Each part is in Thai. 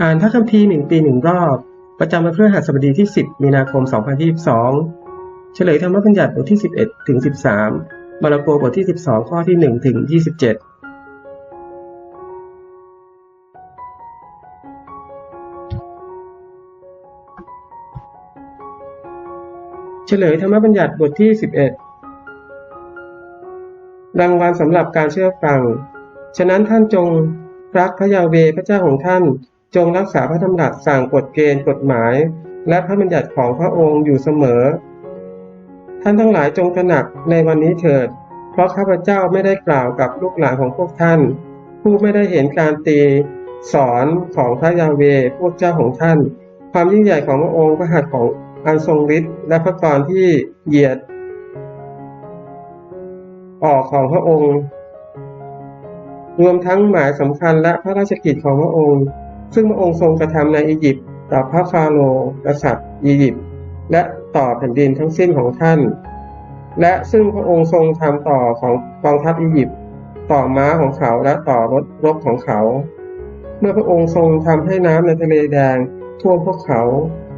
อ่านพระคัมภีร์หนึ่งปีหนึ่งรอบ ประจำวันพฤหัสบดีที่ 10 มีนาคม 2022 เฉลยธรรมบัญญัติบทที่ 11 ถึง 13 มาระโกบทที่ 12 ข้อที่ 1 ถึง 27เฉลยธรรมบัญญัติบทที่ 11 รางวัลสำหรับการเชื่อฟัง ฉะนั้นท่านจงรักพระยาเวพระเจ้าของท่าน จงรักษาพระธรรมดัตสั่งกฎเกณฑ์กฎหมาย และพระบัญญัติของพระองค์อยู่เสมอ ท่านทั้งหลายจงตระหนักในวันนี้เถิด เพราะข้าพเจ้าไม่ได้กล่าวกับลูกหลานของพวกท่าน ผู้ไม่ได้เห็นการตีสอนของพระยาเวพวกเจ้าของท่าน ความยิ่งใหญ่ของพระองค์พระหัตถ์ของอันทรงฤทธิ์และพระกรที่เหยียด ออกของพระองค์ รวมทั้งหมายสำคัญและพระราชกิจของพระองค์ ซึ่งพระองค์ทรงกระทำในอียิปต์ต่อพระฟาโรห์กษัตริย์อียิปต์และต่อแผ่นดินทั้งสิ้นของท่าน และซึ่งพระองค์ทรงทำต่อของกองทัพอียิปต์ต่อม้าของเขาและต่อรถรบของเขา เมื่อพระองค์ทรงทำให้น้ำในทะเลแดงท่วมพวกเขา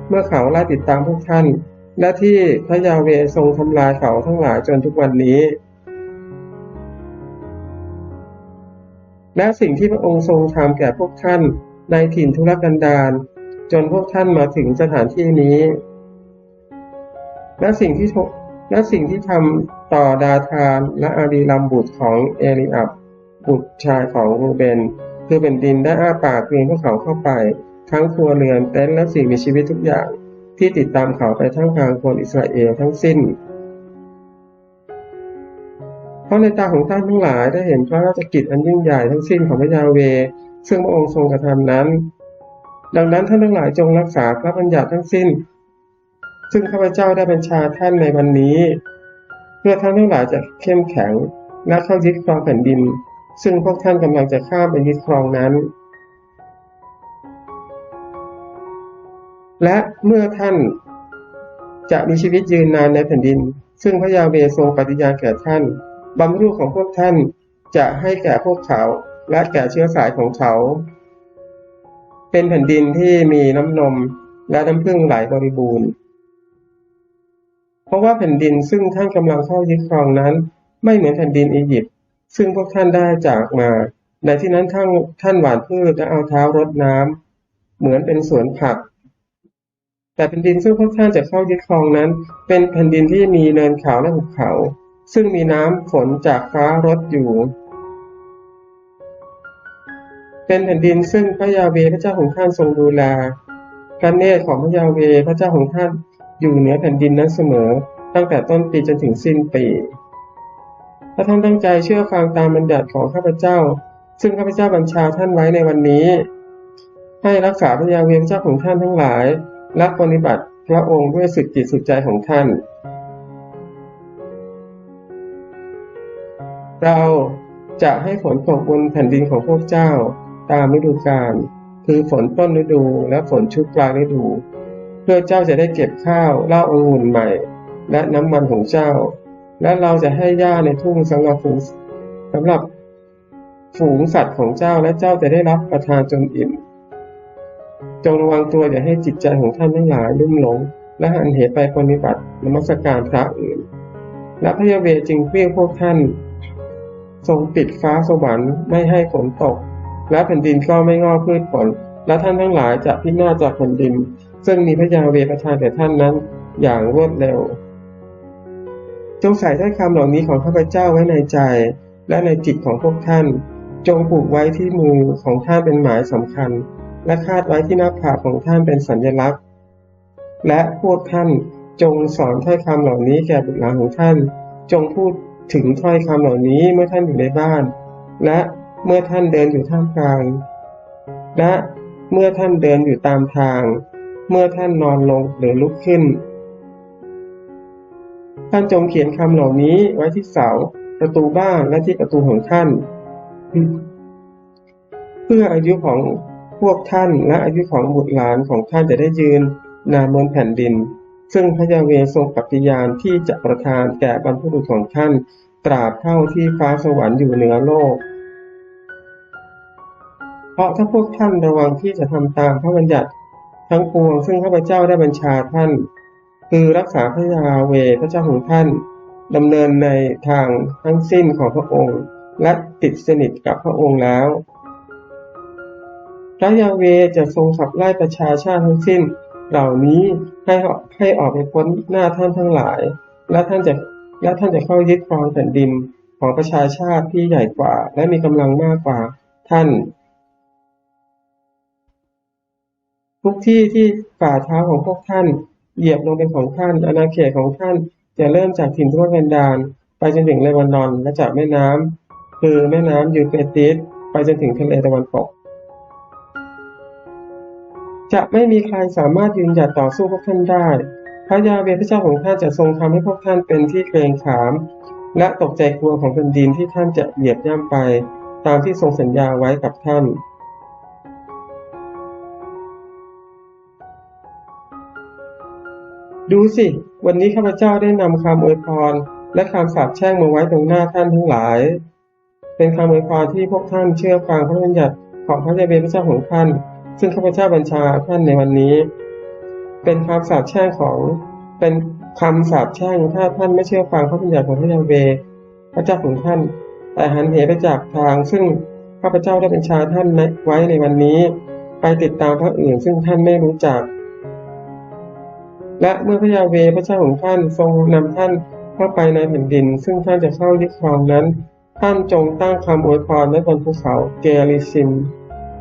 เมื่อเขาไล่ติดตามพวกท่าน และที่พระยาเวทรงทำลายเขาทั้งหลายจนทุกวันนี้และสิ่งที่พระองค์ทรงทำแก่พวกท่าน ในถิ่นทุรกันดารจนพวกท่านมาถึงสถานที่นี้ และสิ่งที่และสิ่งที่ทำต่อดาธานและอาดีลัมบุตรของเอลิอับบุตรชายของรูเบน คือเป็นดินได้อ้าปากเรียนพวกเขาเข้าไป ทั้งครัวเรือนเต็นท์และสิ่งมีชีวิตทุกอย่าง ที่ติดตามเขาไปทั้งทางคนอิสราเอลทั้งสิ้น เพราะในตาของท่านทั้งหลายได้เห็นพระราชกิจอันยิ่งใหญ่ทั้งสิ้นของพระยาเว ซึ่งพระองค์ทรงกระทำนั้น ดังนั้นท่านทั้งหลายจงรักษาพระบัญญัติทั้งสิ้น ซึ่งข้าพเจ้าได้บัญชาท่านในวันนี้ เพื่อท่านทั้งหลายจะเข้มแข็งและเข้ายึดครองแผ่นดิน ซึ่งพวกท่านกำลังจะข้ามไปยึดครองนั้น และเมื่อท่านจะมีชีวิตยืนนานในแผ่นดิน ซึ่งพระยาเวทรงปฏิญาณแก่ท่านบำรุงของพวกท่านจะให้แก่พวกเขา และแก่เชื้อสายของเขา เป็นแผ่นดินที่มีน้ำนมและน้ำพึ่งไหลบริบูรณ์ เพราะว่าแผ่นดินซึ่งท่านกำลังเข้ายึดครองนั้น ไม่เหมือนแผ่นดินอียิปต์ซึ่งพวกท่านได้จากมา ในที่นั้นท่านท่านหว่านพืชและเอาเท้ารดน้ำเหมือนเป็นสวนผัก แต่แผ่นดินซึ่งพวกท่านจะเข้ายึดครองนั้น เป็นแผ่นดินที่มีเนินเขาและหุบเขา ซึ่งมีน้ำฝนจากฟ้ารดอยู่ เป็นแผ่นดินซึ่งพระยาเวพระเจ้าของท่านทรงดูแลพระเนตรของพระยาเวพระเจ้าของท่านอยู่เหนือแผ่นดินนั้นเสมอ ตั้งแต่ต้นปีจนถึงสิ้นปี ถ้าท่านตั้งใจเชื่อฟังตามบัญญัติของข้าพเจ้า ซึ่งข้าพเจ้าบัญชาท่านไว้ในวันนี้ ให้รักษาพระยาเวพระเจ้าของท่านทั้งหลาย และปฏิบัติพระองค์ด้วยสุดจิตสุดใจของท่าน เราจะให้ฝนตกบนแผ่นดินของพวกเจ้า ตามฤดูกาลคือฝนต้นฤดูและฝนชุกกลางฤดู เพื่อเจ้าจะได้เก็บข้าวเล้าองุ่นใหม่ และน้ำมันของเจ้า และเราจะให้หญ้าในทุ่งสำหรับฝูงสำหรับฝูงสัตว์ของเจ้าและเจ้าจะได้รับประทานจนอิ่ม จงระวังตัวอย่าให้จิตใจของท่านทั้งหลายลุ่มหลง และหันเหไปปฏิบัตินมัสการพระอื่น และพระยาเวจึงเปรี้ยงพวกท่าน ทรงปิดฟ้าสวรรค์ไม่ให้ฝนตก และแผ่นดินก็ไม่งอกพืชผล และท่านทั้งหลายจะพินาศจากแผ่นดิน ซึ่งมีพระยาเวประทานแก่ท่านนั้นอย่างรวดเร็ว จงใส่ถ้อยคำเหล่านี้ของข้าพเจ้าไว้ในใจ และในจิตของพวกท่าน จงผูกไว้ที่มือของท่านเป็นหมายสำคัญ และคาดไว้ที่หน้าผากของท่านเป็นสัญลักษณ์ และพวกท่านจงสอนถ้อยคำเหล่านี้แก่บุตรหลานของท่าน จงพูดถึงถ้อยคำเหล่านี้เมื่อท่านอยู่ในบ้าน และ เมื่อท่านเดินอยู่ท่ามกลาง และเมื่อท่านเดินอยู่ตามทาง เมื่อท่านนอนลงหรือลุกขึ้น ท่านจงเขียนคำเหล่านี้ไว้ที่เสาประตูบ้านและที่ประตูของท่าน เพื่ออายุของพวกท่านและอายุของบุตรหลานของท่านจะได้ยืนนานบนแผ่นดิน ซึ่งพระยาเวทรงปฏิญาณที่จะประทานแก่บรรพบุรุษของท่าน ตราบเท่าที่ฟ้าสวรรค์อยู่เหนือโลก ราะถ้าพวกท่านระวังที่จะทำตามพระบัญญัติทั้งปวงซึ่งข้าพเจ้าได้บัญชาท่าน คือรักษาพระยาเวพระเจ้าของท่านดำเนินในทางทั้งสิ้นของพระองค์ และติดสนิทกับพระองค์แล้ว พระยาเวจะทรงขับไล่ประชาชาติทั้งสิ้น เหล่านี้ให้ให้ออกไปพ้นหน้าท่านทั้งหลาย และท่านจะและท่านจะเข้ายึดครองแผ่นดินของประชาชาติที่ใหญ่กว่า และมีกำลังมากกว่าท่าน ทุกที่ที่ฝ่าเท้าของพวกท่าน เหยียบลงเป็นของท่านอาณาเขตของท่าน จะเริ่มจากถิ่นทุรกันดารไปจนถึงเลบานอนและจากแม่น้ำคือแม่น้ำยูเฟรติสไปจนถึงทะเลตะวันตกจะไม่มีใครสามารถยืนหยัดต่อสู้พวกท่านได้ พระยาเวพระเจ้าของท่านจะทรงทำให้พวกท่านเป็นที่เกรงขาม และตกใจกลัวของแผ่นดินที่ท่านจะเหยียบย่ำไป ตามที่ทรงสัญญาไว้กับท่าน ดูสิ วันนี้ข้าพเจ้าได้นำคำอวยพร และคำสาปแช่งมาไว้ตรงหน้าท่านทั้งหลาย เป็นคำอวยพรที่พวกท่านเชื่อฟังพระบัญญัติของพระยาเวพระเจ้าของท่าน ซึ่งข้าพเจ้าบัญชาท่านในวันนี้ เป็นคำสาปแช่งของ เป็นคำสาปแช่งถ้าท่านไม่เชื่อฟังพระบัญญัติของพระยาเวพระเจ้าของท่าน แต่หันเหไปจากทางซึ่งข้าพเจ้าได้บัญชาท่านไว้ในวันนี้ ไปติดตามพระอื่นซึ่งท่านไม่รู้จัก และเมื่อพระยาเวพระเจ้าของท่านทรงนำท่านเข้าไปในแผ่นดิน ซึ่งท่านจะเข้ายึดครองนั้น ท่านจงตั้งคำอวยพรไว้บนภูเขาเกลิซิม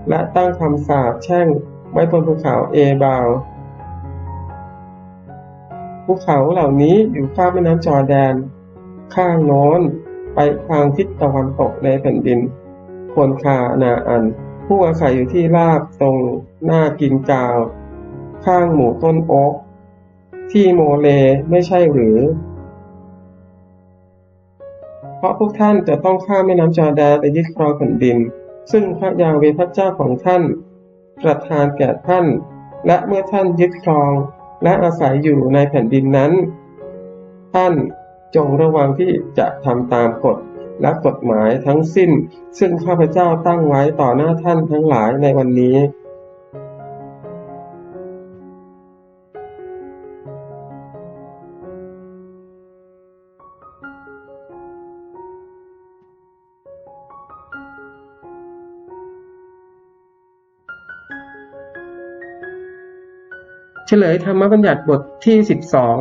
และตั้งคำสาปแช่งไว้บนภูเขาเอบาวภูเขาเหล่านี้อยู่ข้ามแม่น้ำจอแดน ข้างโน้นไปทางทิศตะวันตกในแผ่นดินคนคานาอัน ผู้อาศัยอยู่ที่ราบตรงหน้ากินกาว ข้างหมู่ต้นโอ๊ก ที่โมเลไม่ใช่หรือ เพราะพวกท่านจะต้องข้ามแม่น้ำจอแดนไปยึดครองแผ่นดิน ซึ่งพระยาเวพระเจ้าของท่าน ประทานแก่ท่าน และเมื่อท่านยึดครองและอาศัยอยู่ในแผ่นดินนั้น ท่านจงระวังที่จะทำตามกฎและกฎหมายทั้งสิ้น ซึ่งข้าพเจ้าตั้งไว้ต่อหน้าท่านทั้งหลายในวันนี้ เฉลยธรรมบัญญัติบทที่สิบสอง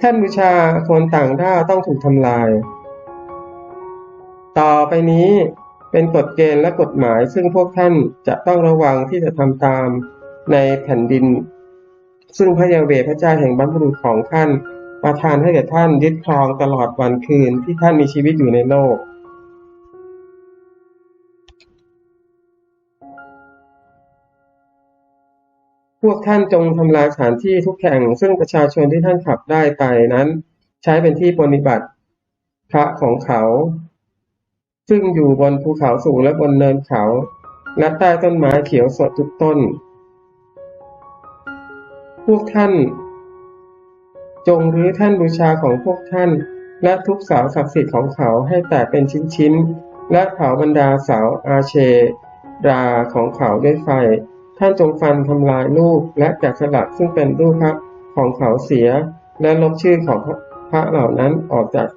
ท่านบูชาคนต่างด้าวต้องถูกทำลาย ต่อไปนี้เป็นกฎเกณฑ์และกฎหมายซึ่งพวกท่านจะต้องระวังที่จะทำตามในแผ่นดิน ซึ่งพระยาเวพระเจ้าแห่งบรรพบุรุษของท่านประทานให้แก่ท่านยึดครองตลอดวันคืนที่ท่านมีชีวิตอยู่ในโลก พวกท่านจงทำลายสถานที่ทุกแห่ง ซึ่งประชาชนที่ท่านขับได้ไปนั้น ใช้เป็นที่ปฏิบัติพระของเขา ซึ่งอยู่บนภูเขาสูงและบนเนินเขา และใต้ต้นไม้เขียวสดทุกต้น พวกท่าน จงรื้อท่านบูชาของพวกท่าน และทุกเสาศักดิ์สิทธิ์ของเขาให้แตกเป็นชิ้นๆและเผาบรรดาเสาอาเชราของเขาด้วยไฟ ท่านจงฟันทำลายรูปและแกะสลักซึ่งเป็นรูปพระของเขาเสีย และลบชื่อของพระเหล่านั้นออกจาก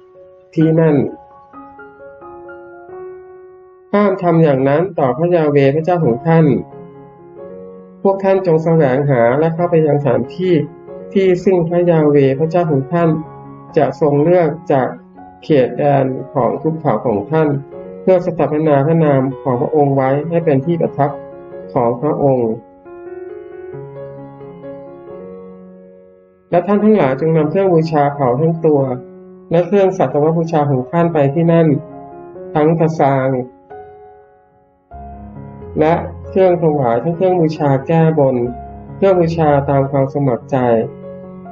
ที่นั่นห้ามทำอย่างนั้นต่อพระยาเวพระเจ้าของท่าน พวกท่านจงแสวงหาและเข้าไปยังสถานที่ที่ซึ่งพระยาเวพระเจ้าของท่าน จะทรงเลือกจากเขตแดนของทุกเขาของท่าน เพื่อสถาปนาพระนามของพระองค์ไว้ให้เป็นที่ประทับ ของพระองค์ และท่านทั้งหลายจึงนำเครื่องบูชาเผาทั้งตัว และเครื่องสัตวบูชาของท่านไปที่นั่น ทั้งกระซาง และเครื่องถวายทั้งเครื่องบูชาแก้บน เครื่องบูชาตามความสมัครใจ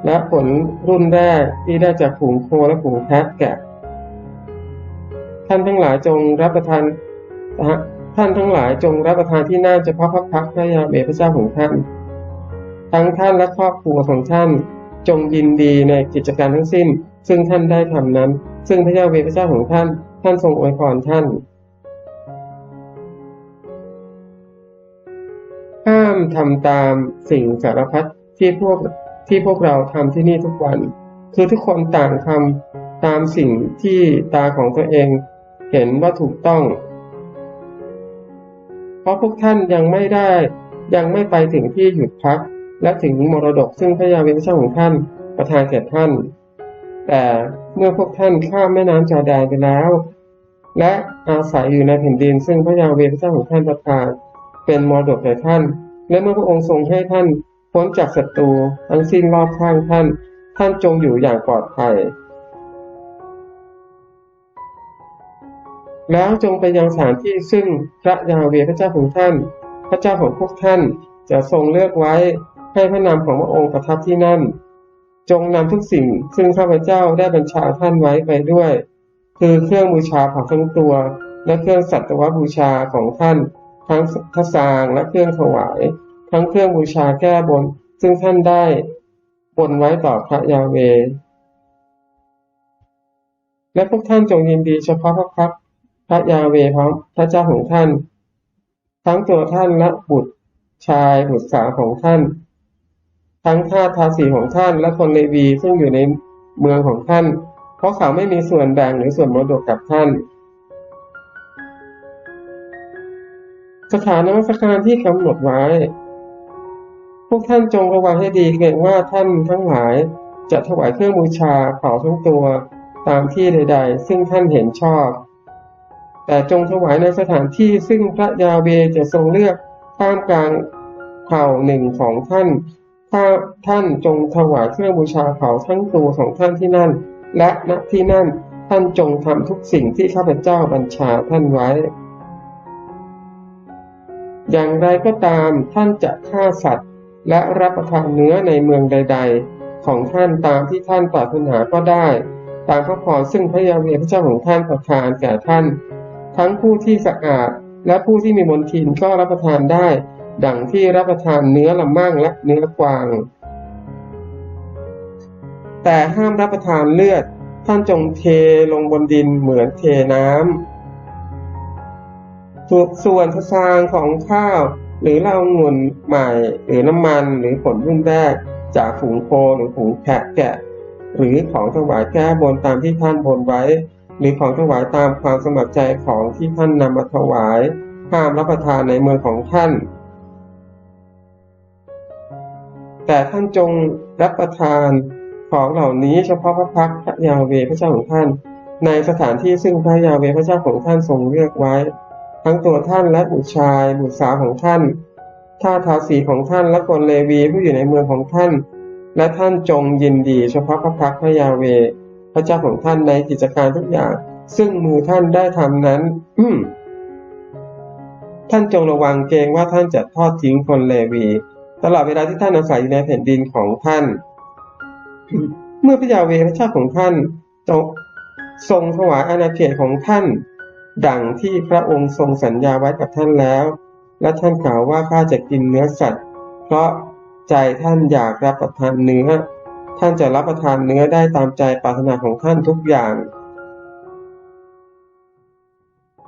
และผลรุ่นแรกที่ได้จากผงโคและผงแพะแกะ ท่านทั้งหลายจงรับประทาน ท่านทั้งหลายจงรับประทานที่น่าจะพักพักพักพระยาเบพระเจ้าของท่าน ทั้งท่านและครอบครัวของท่าน จงยินดีในกิจการทั้งสิ้น ซึ่งท่านได้ทำนั้น ซึ่งพระยาเบพระเจ้าของท่าน ท่านทรงอวยพรท่าน ห้ามทำตามสิ่งสารพัดที่พวกที่พวกเราทำที่นี่ทุกวัน คือทุกคนต่างทำตามสิ่งที่ตาของตัวเอง เห็นว่าถูกต้อง เพราะพวกท่านยังไม่ได้ ยังไม่ไปถึงที่หยุดพัก และถึงมรดกซึ่งพระยาเวพระเจ้าของท่านประทานแก่ท่าน แต่เมื่อพวกท่านข้ามแม่น้ำจอร์แดนไปแล้ว และอาศัยอยู่ในแผ่นดิน ซึ่งพระยาเวพระเจ้าของท่านประทาน เป็นมรดกแก่ท่าน และเมื่อพระองค์ทรงให้ท่านพ้นจากศัตรูทั้งสิ้นรอบข้างท่าน ท่านจงอยู่อย่างปลอดภัย แล้วจงไปยังสถานที่ซึ่งพระยาเวพระเจ้าของท่าน พระเจ้าของพวกท่านจะทรงเลือกไว้ให้พระนามของพระองค์ประทับที่นั่น จงนำทุกสิ่งซึ่งข้าพเจ้าได้บัญชาท่านไว้ไปด้วย คือเครื่องบูชาผักทั้งตัว และเครื่องสัตวบูชาของท่าน ทั้งทศางและเครื่องถวาย ทั้งเครื่องบูชาแก้บน ซึ่งท่านได้บนไว้ต่อพระยาเวและพวกท่านจงยินดีเฉพาะพระพัก ร์พระยาเวพระพระเจ้าของท่าน ทั้งตัวท่านและบุตรชายบุตรสาวของท่าน ทั้งทาสทาสีของท่านและคนเลวีซึ่งอยู่ในเมืองของท่าน เพราะเขาไม่มีส่วนแบ่งหรือส่วนมรดกกับท่าน สถานนมัสการที่กำหนดไว้ พวกท่านจงระวังให้ดีเกรงว่าท่านทั้งหลายจะถวายเครื่องบูชาเผาทั้งตัวตามที่ใด ๆ ซึ่งท่านเห็นชอบ แต่จงถวายในสถานที่ซึ่งพระยาเวจะทรงเลือกท่ามกลางเผ่าหนึ่งของท่าน ถ้าท่านจงถวายเครื่องบูชาเผาทั้งตัวของท่านที่นั่น และณที่นั่นท่านจงทำทุกสิ่งที่ข้าพเจ้าบัญชาท่านไว้ อย่างไรก็ตามท่านจะฆ่าสัตว์ และรับประทานเนื้อในเมืองใด ๆ ของท่านตามที่ท่านปรารถนาก็ได้ ตามพระพรซึ่งพระยาเวพระเจ้าของท่านประทานแก่ท่าน ทั้งผู้ที่สะอาดและผู้ที่มีมนทินก็รับประทานได้ ดังที่รับประทานเนื้อละมั่งและเนื้อกวาง แต่ห้ามรับประทานเลือด ท่านจงเทลงบนดินเหมือนเทน้ำส่วนทศางของข้าว หรือเหล้างุ่นใหม่ หรือน้ำมันหรือผลรุ่นแรก จากฝูงโคหรือฝูงแพะแกะ หรือของถวายแก้บนตามที่ท่านบนไว้ หรือของถวายตามความสมัครใจของที่ท่านนำมาถวายห้ามรับประทานในเมืองของท่าน แต่ท่านจงรับประทานของเหล่านี้เฉพาะพระพักพระยาเวพระเจ้าของท่าน ในสถานที่ซึ่งพระยาเวพระเจ้าของท่านทรงเลือกไว้ ทั้งตัวท่านและบุตรชายบุตรสาวของท่านท่าทาสีของท่านและคนเลวีผู้อยู่ในเมืองของท่าน และท่านจงยินดีเฉพาะพระพักพระยาเว พระเจ้าของท่านในกิจการทุกอย่าง ซึ่งมือท่านได้ทำนั้นท่านจงระวังเกรงว่าท่านจะทอดทิ้งคนเลวี ตลอดเวลาที่ท่านอาศัยอยู่ในแผ่นดินของท่าน เมื่อพระยาเวพระเจ้าของท่านจงทรงถวายอาณาเขตของท่าน ดังที่พระองค์ทรงสัญญาไว้กับท่านแล้ว และท่านกล่าวว่าข้าจะกินเนื้อสัตว์ เพราะใจท่านอยากรับประทานเนื้อ ท่านจะรับประทานเนื้อได้ตามใจปรารถนาของท่านทุกอย่าง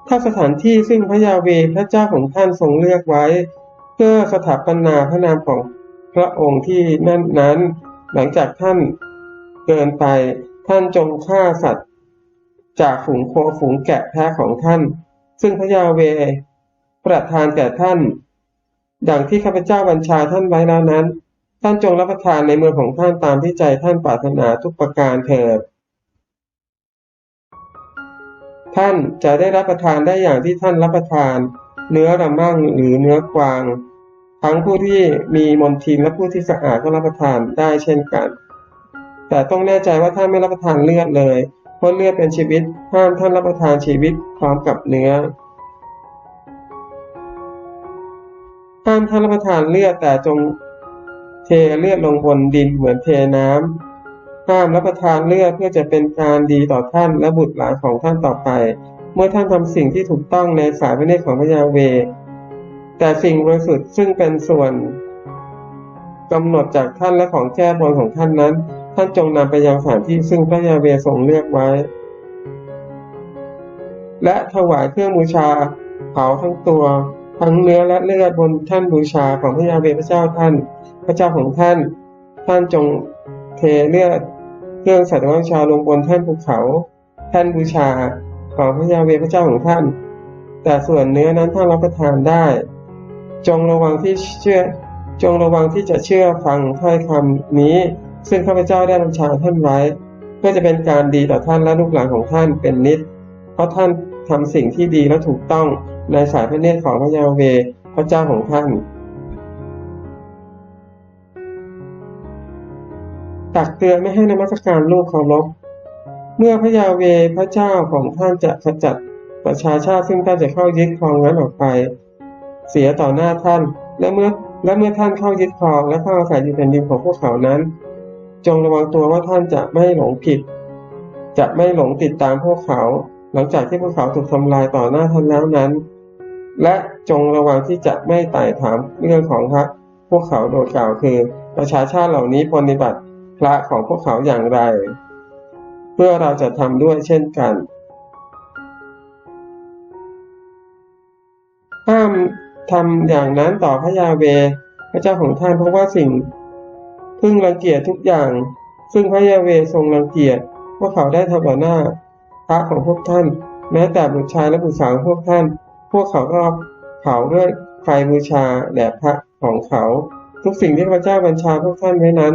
ถ้าสถานที่ซึ่งพระยาเวพระเจ้าของท่านทรงเลือกไว้ เพื่อสถาปนาพระนามของพระองค์ที่นั่นนั้น หลังจากท่านเกินไปท่านจงฆ่าสัตว์ จากฝูงโคฝูงแกะแพะของท่าน ซึ่งพระยาเวประทานแก่ท่าน ดังที่ข้าพเจ้าบัญชาท่านไว้แล้วนั้น ท่านจงรับประทานในเมืองของท่านตามที่ใจท่านปรารถนาทุกประการเถิด ท่านจะได้รับประทานได้อย่างที่ท่านรับประทาน เนื้อระมั่งหรือเนื้อกวาง ทั้งผู้ที่มีมนทินและผู้ที่สะอาดก็รับประทานได้เช่นกัน แต่ต้องแน่ใจว่าท่านไม่รับประทานเลือดเลยเพราะเลือดเป็นชีวิตห้ามท่านรับประทานชีวิตพร้อมกับเนื้อห้ามท่านรับประทานเลือดแต่จง เทเลือดลงบนดินเหมือนเทน้ำห้ามรับประทานเลือดเพื่อจะเป็นการดีต่อท่านและบุตรหลานของท่านต่อไป เมื่อท่านทำสิ่งที่ถูกต้องในสายพระเนตรของพระยาเว แต่สิ่งบริสุทธิ์ซึ่งเป็นส่วนกำหนดจากท่านและของแก้บนของท่านนั้น ท่านจงนำไปยังสถานที่ซึ่งพระยาเวทรงเลือกไว้ และถวายเครื่องบูชาเผาทั้งตัว ทั้งเนื้อและเลือดบนท่านบูชาของพระยาเวพระเจ้าท่าน พระเจ้าของท่าน ท่านจงเทเลือดเครื่องสัตว์บูชาลงบนแท่นภูเขาแท่นบูชาของพระยาเวพระเจ้าของท่าน แต่ส่วนเนื้อนั้นท่านรับประทานได้ จงระวังที่เชื่อ จงระวังที่จะเชื่อฟังถ้อยคำนี้ ซึ่งข้าพเจ้าได้บัญชาท่านไว้ เพื่อจะเป็นการดีต่อท่านและลูกหลานของท่านเป็นนิด เพราะท่านทำสิ่งที่ดีและถูกต้องในสายพระเนตรของพระยาเวพระเจ้าของท่าน ตักเตือนไม่ให้นมัสการลูกเคารพเมื่อพระยาเวพระเจ้าของท่านจะขจัดประชาชาติซึ่งท่านจะเข้ายึดครองนั้นออกไป เสียต่อหน้าท่าน และเมื่อและเมื่อท่านเข้ายึดครองและเข้าอาศัยอยู่แผ่นดินของพวกเขานั้น จงระวังตัวว่าท่านจะไม่หลงผิด จะไม่หลงติดตามพวกเขา หลังจากที่พวกเขาถูกทำลายต่อหน้าท่านแล้วนั้น และจงระวังที่จะไม่ไต่ถามเรื่องของพระพวกเขาโดยกล่าวคือ ประชาชาติเหล่านี้ปฏิบัติ พระของพวกเขาอย่างไร เพื่อเราจะทำด้วยเช่นกันห้ามทำอย่างนั้นต่อพระยาเว พระเจ้าของท่านเพราะว่าสิ่ง พึ่งรังเกียจทุกอย่าง ซึ่งพระยาเวทรงรังเกียจพวกเขาได้ทำต่อหน้าพระของพวกท่าน แม้แต่บุตรชายและบุตรสาวของพวกท่าน พวกเขาก็เผาด้วยไฟบูชาแด่พระของเขา ทุกสิ่งที่พระเจ้าบัญชาพวกท่านไว้นั้น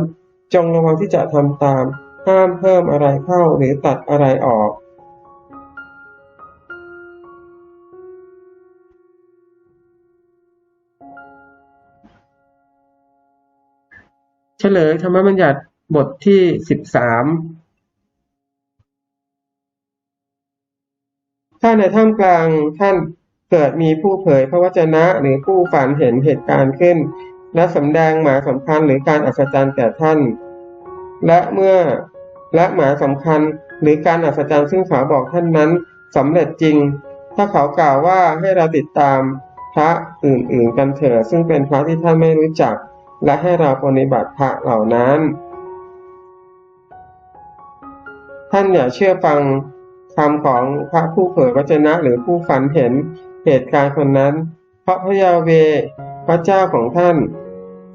จงระวังที่จะทำตาม ห้ามเพิ่มอะไรเข้าหรือตัดอะไรออก เฉลยธรรมบัญญัติบทที่สิบสามถ้าในท่ามกลางท่านเกิดมีผู้เผยพระวจนะหรือผู้ฝันเห็นเหตุการณ์ขึ้น และสำแดงหมายสำคัญหรือการอัศจรรย์แก่ท่าน และเมื่อและหมายสำคัญหรือการอัศจรรย์ซึ่งเขาบอกท่านนั้นสำเร็จจริง ถ้าเขากล่าวว่าให้เราติดตามพระอื่นๆกันเถิดซึ่งเป็นพระที่ท่านไม่รู้จัก และให้เราปฏิบัติพระเหล่านั้น ท่านอย่าเชื่อฟังคำของพระผู้เผยพระชนะหรือผู้ฝันเห็นเหตุการณ์คนนั้น เพราะพระยาเวพระเจ้าของท่าน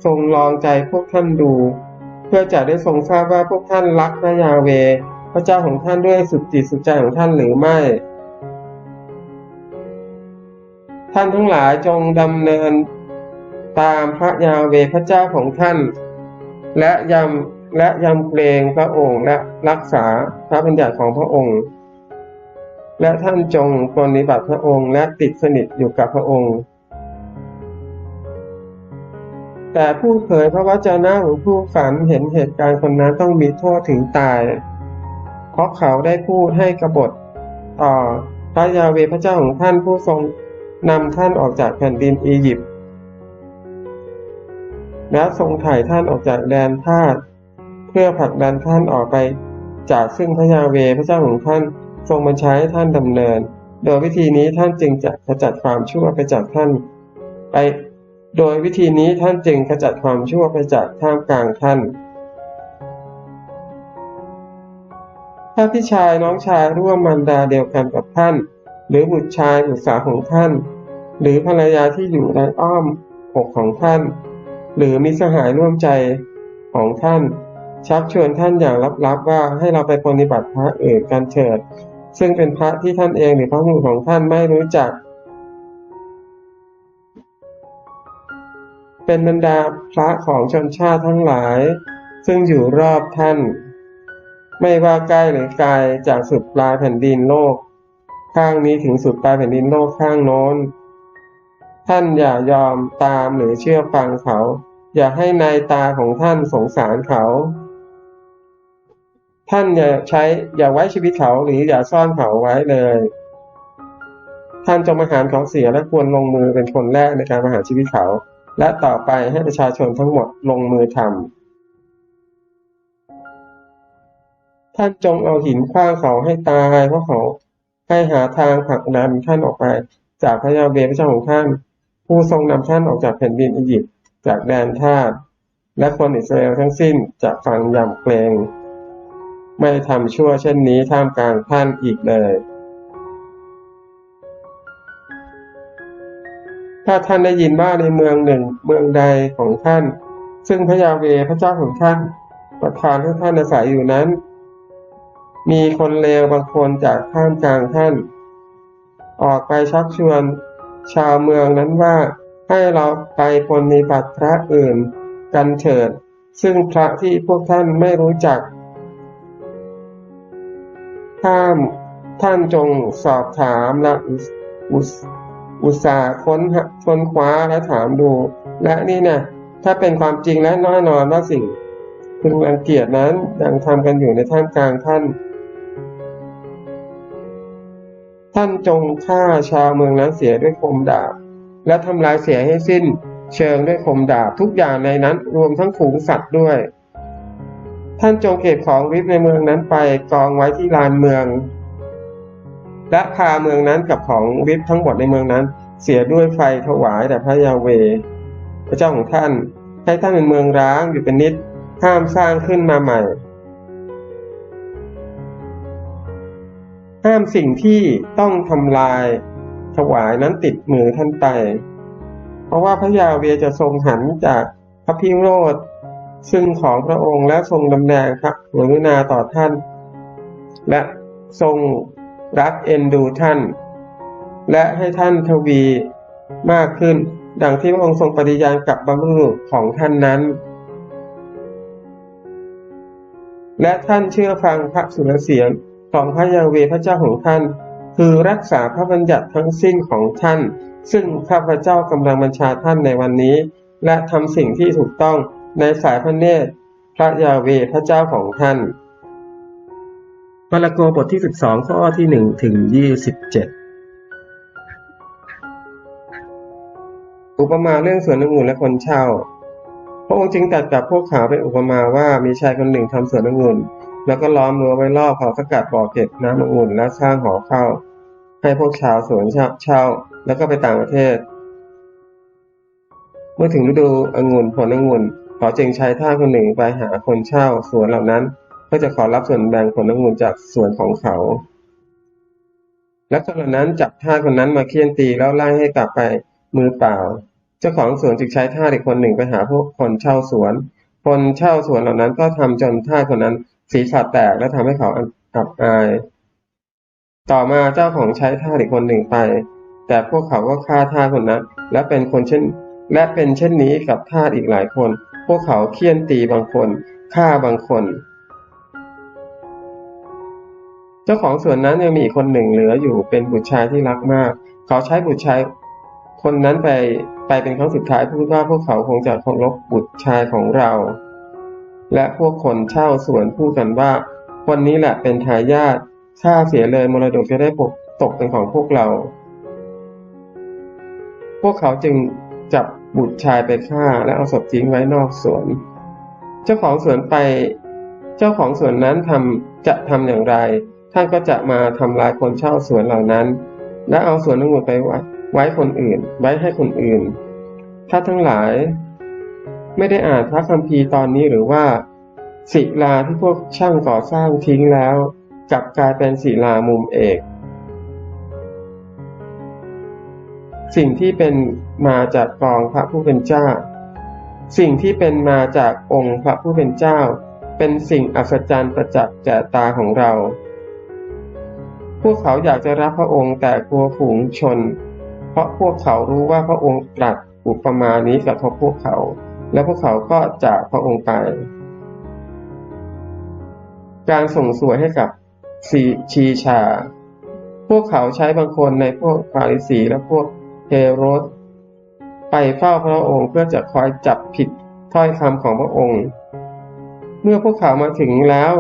ทรงลองใจพวกท่านดู พื่อจะได้ทรงทราบว่าพวกท่านรักพระยาเว พระเจ้าของท่านด้วยสุดจิตสุดใจของท่านหรือไม่ ท่านทั้งหลายจงดำเนินตามพระยาเวพระเจ้าของท่าน และยำและยำเกรงพระองค์และรักษาพระบัญญัติของพระองค์ และท่านจงปฏิบัติพระองค์และติดสนิทอยู่กับพระองค์ แต่ผู้เผยพระวจนะขอผู้ฝันเห็นเหตุการณ์คนนั้นต้องมีโทษถึงตาย เพราะเขาได้พูดให้กบฏต่อพระยาเวพระเจ้าของท่านผู้ทรงนำท่านออกจากแผ่นดินอียิปต์และทรงถ่ายท่านออกจากแดนทาสเพื่อผลักดันท่านออกไป จากซึ่งพระยาเวพระเจ้าของท่านทรงบัญชาให้ท่านดำเนิน โดยวิธีนี้ท่านจึงจะขจัดความชั่วไปจากท่าน ไป โดยวิธีนี้ท่านจึงขจัดความชั่วไปจากท่ามกลางท่าน ถ้าพี่ชายน้องชายร่วมมารดาเดียวกันกับท่าน หรือบุตรชายบุตรสาวของท่าน หรือภรรยาที่อยู่ในอ้อมอกของท่าน หรือมิสหายร่วมใจของท่าน ชักชวนท่านอย่างลับๆว่าให้เราไปปฏิบัติพระเอื่นกันเถิด ซึ่งเป็นพระที่ท่านเองหรือพระผู้ของท่านไม่รู้จัก เป็นบรรดาพระของชนชาติทั้งหลาย ซึ่งอยู่รอบท่าน ไม่ว่าใกล้หรือไกลจากสุดปลายแผ่นดินโลก ข้างนี้ถึงสุดปลายแผ่นดินโลกข้างโน้น ท่านอย่ายอมตามหรือเชื่อฟังเขา อย่าให้นายตาของท่านสงสารเขา ท่านอย่าใช้อย่าไว้ชีวิตเขาหรืออย่าซ่อนเขาไว้เลยท่านจงประหารเขาเสียและควรลงมือเป็นคนแรกในการประหารชีวิตเขา และต่อไปให้ประชาชนทั้งหมดลงมือทำท่านจงเอาหินขว้างเขาให้ตายเพราะเขาให้หาทางผลักดันท่านออกไป จากพระยาเวพระเจ้าของท่าน ผู้ทรงนำท่านออกจากแผ่นดินอียิปต์จากแดนทาสและคนอิสราเอลทั้งสิ้นจะฟังยำเกรง ไม่ทำชั่วเช่นนี้ท่ามกลางท่านอีกเลย ถ้าท่านได้ยินว่าในเมืองหนึ่งเมืองใดของท่าน ซึ่งพระยาเวพระเจ้าของท่าน ประทานให้ท่านอาศัยอยู่นั้น มีคนเลวบางคนจากท่ามกลางท่าน ออกไปชักชวน ชาวเมืองนั้นว่าให้เราไปปนมีบัตรพระอื่นกันเถิด ซึ่งพระที่พวกท่านไม่รู้จักห้ามท่านจงสอบถามและอุส อุตส่าห์ค้นค้นคว้าและถามดู และนี่นี่ยถ้าเป็นความจริงและน้อยนอนว่าสิ่งพึงรังเกียจนั้นยังทำกันอยู่ในท่ามกลางท่าน ท่านจงฆ่าชาวเมืองนั้นเสียด้วยคมดาบ และทำลายเสียให้สิ้น เชิงด้วยคมดาบทุกอย่างในนั้นรวมทั้งฝูงสัตว์ด้วย ท่านจงเก็บของริบในเมืองนั้นไปกองไว้ที่ลานเมือง และพาเมืองนั้นกับของริบทั้งหมดในเมืองนั้น เสียด้วยไฟถวายแด่พระยาเว พระเจ้าของท่าน ให้ท่านเป็นเมืองร้างอยู่เป็นนิด ห้ามสร้างขึ้นมาใหม่ ห้ามสิ่งที่ต้องทำลาย ถวายนั้นติดมือท่านไป เพราะว่าพระยาเวจะทรงหันจากพระพิโรธซึ่งของพระองค์และทรงดำแดงพระกรุณาต่อท่าน และทรง รักเอ็นดูท่าน และให้ท่านทวีมากขึ้น ดังที่พระองค์ทรงปฏิญาณกับบรรพบุรุษของท่านนั้น และท่านเชื่อฟังพระสุรเสียงของพระยาเวพระเจ้าของท่าน คือรักษาพระบัญญัติทั้งสิ้นของท่าน ซึ่งข้าพเจ้ากำลังบัญชาท่านในวันนี้ และทำสิ่งที่ถูกต้องในสายพระเนตรพระยาเวพระเจ้าของท่าน มาระโกบทที่สิบสองข้อที่หนึ่งถึงยี่สิบเจ็ดอุปมาเรื่องสวนองุ่นและคนเช่า พระองค์จึงตัดกับพวกเขาเป็นอุปมาว่ามีชายคนหนึ่งทำสวนองุ่น แล้วก็ล้อมรั้วไว้รอบเขาสกัดบ่อเก็บน้ำองุ่นและสร้างหอเข้า ให้พวกชาวสวนเช่า แล้วก็ไปต่างประเทศ เมื่อถึงฤดูองุ่นผลองุ่นเขาจึงใช้ท่าคนหนึ่งไปหาคนเช่าสวนเหล่านั้น ก็จะขอรับส่วนแบ่งผลองุ่นจากส่วนของเขา และคนนั้นจับท่าคนนั้นมาเคี่ยนตีแล้วไล่ให้กลับไปมือเปล่า เจ้าของสวนจึงใช้ท่าอีกคนหนึ่งไปหาพวกคนเช่าสวน คนเช่าสวนเหล่านั้นก็ทำจนท่าคนนั้นศีรษะแตกและทำให้เขาอับอาย ต่อมาเจ้าของใช้ท่าอีกคนหนึ่งไป แต่พวกเขาก็ฆ่าท่าคนนั้น และเป็นคนเช่น และเป็นเช่นนี้กับท่าอีกหลายคน พวกเขาเคี่ยนตีบางคนฆ่าบางคน เจ้าของสวนนั้นยังมีอีกคนหนึ่งเหลืออยู่เป็นบุตรชายที่รักมาก เขาใช้บุตรชายคนนั้นไปไปเป็นครั้งสุดท้ายพูดว่าพวกเขาคงจะเคารพบุตรชายของเรา และพวกคนเช่าสวนพูดกันว่าคนนี้แหละเป็นทายาทถ้าเสียเลยมรดกจะได้ปกตกเป็นของพวกเรา พวกเขาจึงจับบุตรชายไปฆ่าและเอาศพทิ้งไว้นอกสวน เจ้าของสวนไป เจ้าของสวนนั้นทำจะทำอย่างไร ท่านก็จะมาทำลายคนเช่าสวนเหล่านั้น และเอาสวนองุ่นไปไว้ไว้คนอื่น ไว้ให้คนอื่น ถ้าทั้งหลาย ไม่ได้อ่านพระคัมภีร์ตอนนี้หรือว่าศิลาที่พวกช่างก่อสร้างทิ้งแล้ว กลับกลายเป็นศิลามุมเอก สิ่งที่เป็นมาจากกองพระผู้เป็นเจ้า สิ่งที่เป็นมาจากองค์พระผู้เป็นเจ้า เป็นสิ่งอัศจรรย์ประจักษ์แก่ตาของเรา พวกเขาอยากจะรับพระองค์แต่กลัวฝูงชน เพราะพวกเขารู้ว่าพระองค์ตรัสอุปมานี้กระทบพวกเขา และพวกเขาก็จากพระองค์ไป การส่งสวยให้กับสีชีชา พวกเขาใช้บางคนในพวกฟาริสีและพวกเฮโรสไปเฝ้าพระองค์เพื่อจะคอยจับผิดถ้อยคำของพระองค์ เมื่อพวกเขามาถึงแล้ว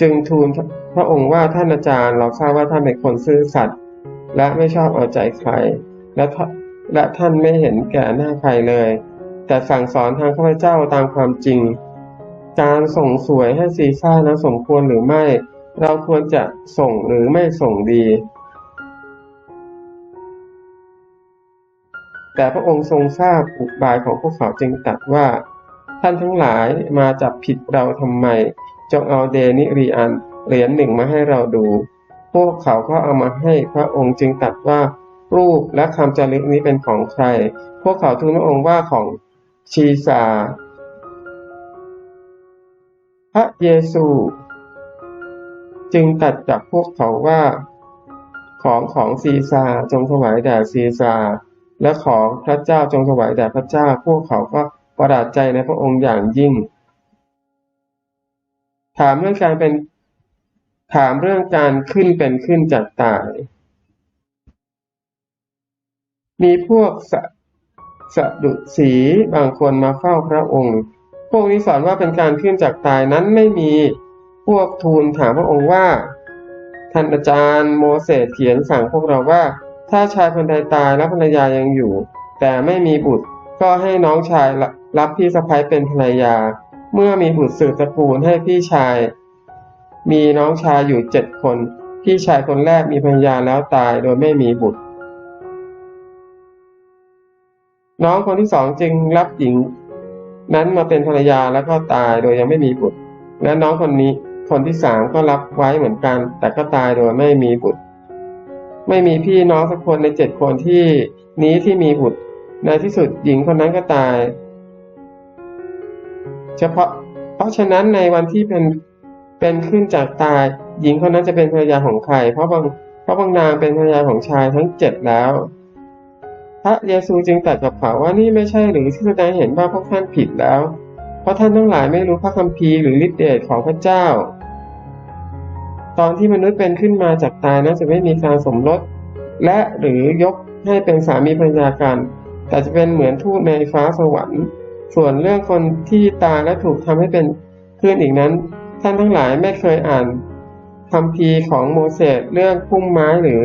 จึงทูล พระองค์ว่าท่านอาจารย์เราทราบว่าท่านเป็นคนซื่อสัตย์และไม่ชอบเอาใจใคร และและท่านไม่เห็นแก่หน้าใครเลย แต่สั่งสอนทางข้าพเจ้าตามความจริง การส่งสวยให้ซีซ่านั้นสมควรหรือไม่ เราควรจะส่งหรือไม่ส่งดี แต่พระองค์ทรงทราบอุบายของพวกเขาจึงตรัสว่า ท่านทั้งหลายมาจับผิดเราทำไม จงเอาเดนิรีอัน เหรียญหนึ่งมาให้เราดู พวกเขาก็เอามาให้พระองค์จึงตัดว่ารูปและคำจารึกนี้เป็นของใคร พวกเขาทูลพระองค์ว่าของชีซา พระเยซู จึงตัดกับพวกเขาว่า ของของซีซาจงถวายแด่ซีซา และของพระเจ้าจงถวายแด่พระเจ้า พวกเขาก็ประหลาดใจในพระองค์อย่างยิ่ง ถามเรื่องการเป็น ถามเรื่องการขึ้นเป็นขึ้นจากตาย มีพวกสะสดุสีบางคนมาเฝ้าพระองค์ พวกนี้สอนว่าเป็นการขึ้นจากตายนั้นไม่มีพวกทูลถามพระองค์ว่า ท่านอาจารย์โมเสสเขียนสั่งพวกเราว่า ถ้าชายคนใดตายและภรรยายังอยู่ แต่ไม่มีบุตรก็ให้น้องชายรับพี่สะใภ้เป็นภรรยา เมื่อมีบุตรสืบตระกูลให้พี่ชาย มีน้องชายอยู่เจ็ดคน พี่ชายคนแรกมีภรรยาแล้วตายโดยไม่มีบุตร น้องคนที่สองจึงรับหญิง นั้นมาเป็นภรรยาแล้วก็ตายโดยยังไม่มีบุตร และน้องคนนี้คนที่สามก็รับไว้เหมือนกัน แต่ก็ตายโดยไม่มีบุตร ไม่มีพี่น้องสักคนในเจ็ดคนที่นี้ที่มีบุตร ในที่สุดหญิงคนนั้นก็ตาย เฉพาะเพราะฉะนั้นในวันที่เป็น เป็นขึ้นจากตาย หญิงคนนั้นจะเป็นภรรยาของใคร เพราะบางเพราะบางนางเป็นภรรยาของชายทั้งเจ็ดแล้ว พระเยซูจึงตรัสกับเขาว่านี่ไม่ใช่หรือที่แสดงเห็นว่าพวกท่านผิดแล้ว เพราะท่านทั้งหลายไม่รู้พระคัมภีร์หรือฤทธิเดชของพระเจ้า ตอนที่มนุษย์เป็นขึ้นมาจากตายนั้นจะไม่มีการสมรสและหรือยกให้เป็นสามีภรรยากัน แต่จะเป็นเหมือนทูตในฟ้าสวรรค์ ส่วนเรื่องคนที่ตายและถูกทำให้เป็นขึ้นอีกนั้น ท่านทั้งหลายไม่เคยอ่านคัมภีของโมเสสเรื่องพุ่มไม้หรือ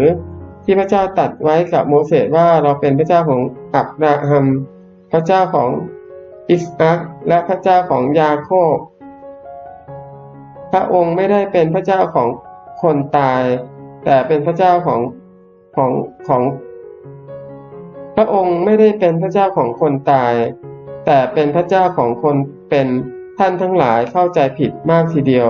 ที่พระเจ้าตัดไว้กับโมเสสว่าเราเป็นพระเจ้าของอับราฮัม พระเจ้าของอิสอัคและพระเจ้าของยาโคบ พระองค์ไม่ได้เป็นพระเจ้าของคนตาย แต่เป็นพระเจ้าของของของ พระองค์ไม่ได้เป็นพระเจ้าของคนตาย แต่เป็นพระเจ้าของคนเป็น ท่านทั้งหลายเข้าใจผิดมากทีเดียว